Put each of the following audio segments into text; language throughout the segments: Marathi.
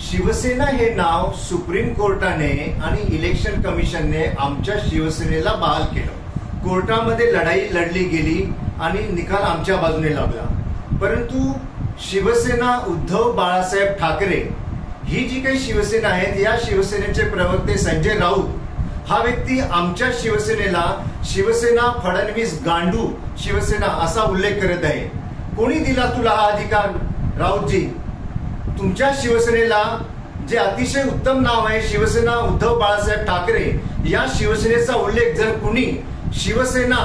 शिवसेना हे नाव सुप्रीम कोर्टाने आणि इलेक्शन कमिशनने आमच्या शिवसेनेला बहाल केलं. कोर्टामध्ये लढाई लढली गेली आणि निकाल आमच्या बाजूने लागला. परंतु शिवसेना उद्धव बाळासाहेब ठाकरे ही जी काही शिवसेना आहेत या शिवसेनेचे प्रवक्ते संजय राऊत हा व्यक्ती आमच्या शिवसेनेला शिवसेना फडणवीस गांडू शिवसेना असा उल्लेख करत आहे. कोणी दिला तुला हा अधिकार राऊतजी? तुमच्या शिवसेनेला जे अतिशय उत्तम नाव आहे शिवसेना उद्धव बाळासाहेब ठाकरे या शिवसेनेचा उल्लेख जर कुणी शिवसेना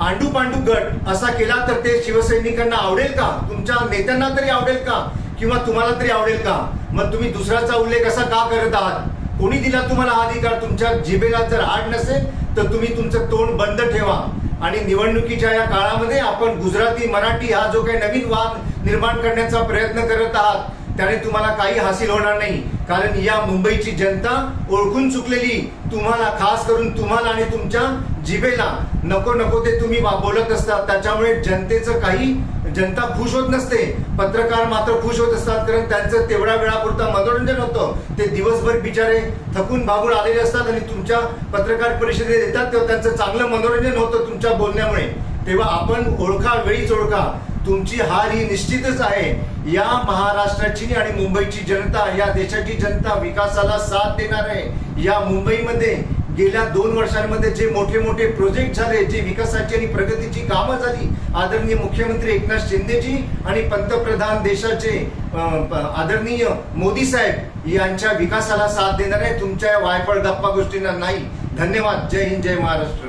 आंडू पांडू गट असा केला तर ते शिवसैनिकांना आवडेल का? तुमच्या नेत्यांना तरी आवडेल का? किंवा तुम्हाला तरी आवडेल का? मग तुम्ही दुसऱ्याचा उल्लेख असा का करत आहात? कोणी दिला तुम्हाला हा अधिकार? तुमच्या जिभेला जर आड नसेल तर तुम्ही तुमचं तोंड बंद ठेवा. आणि निवडणुकीच्या या काळामध्ये आपण गुजराती मराठी हा जो काही नवीन वाद निर्माण करण्याचा प्रयत्न करत आहात त्याने तुम्हाला काही हासिल होणार नाही. कारण या मुंबईची जनता ओळखून चुकलेली. तुम्हाला खास करून तुम्हाला आणि तुमच्या जिभेला नको नको ते तुम्ही बोलत असतात त्याच्यामुळे जनतेचं काही जनता खुश होत नसते. पत्रकार मात्र खुश होत असतात. कारण त्यांचं तेवढ्या वेळापुरता मनोरंजन होतं. ते दिवसभर बिचारे थकून भागून आलेले असतात आणि तुमच्या पत्रकार परिषदेत येतात. तेव्हा त्यांचं चांगलं मनोरंजन होतं तुमच्या बोलण्यामुळे. तेव्हा आपण ओळखा वेळीच ओळखा. तुमची हार ही निश्चितच आहे. या महाराष्ट्राची आणि मुंबईची जनता या देशाची जनता विकासाला साथ देणार आहे. या मुंबईमध्ये गेल्या दोन वर्षांमध्ये जे मोठे मोठे प्रोजेक्ट झाले जे विकासाची आणि प्रगतीची कामं झाली आदरणीय मुख्यमंत्री एकनाथ शिंदेजी आणि पंतप्रधान देशाचे आदरणीय मोदी साहेब यांच्या विकासाला साथ देणार आहे. तुमच्या वायफळ गप्पा गोष्टींना नाही. धन्यवाद. जय हिंद जय महाराष्ट्र.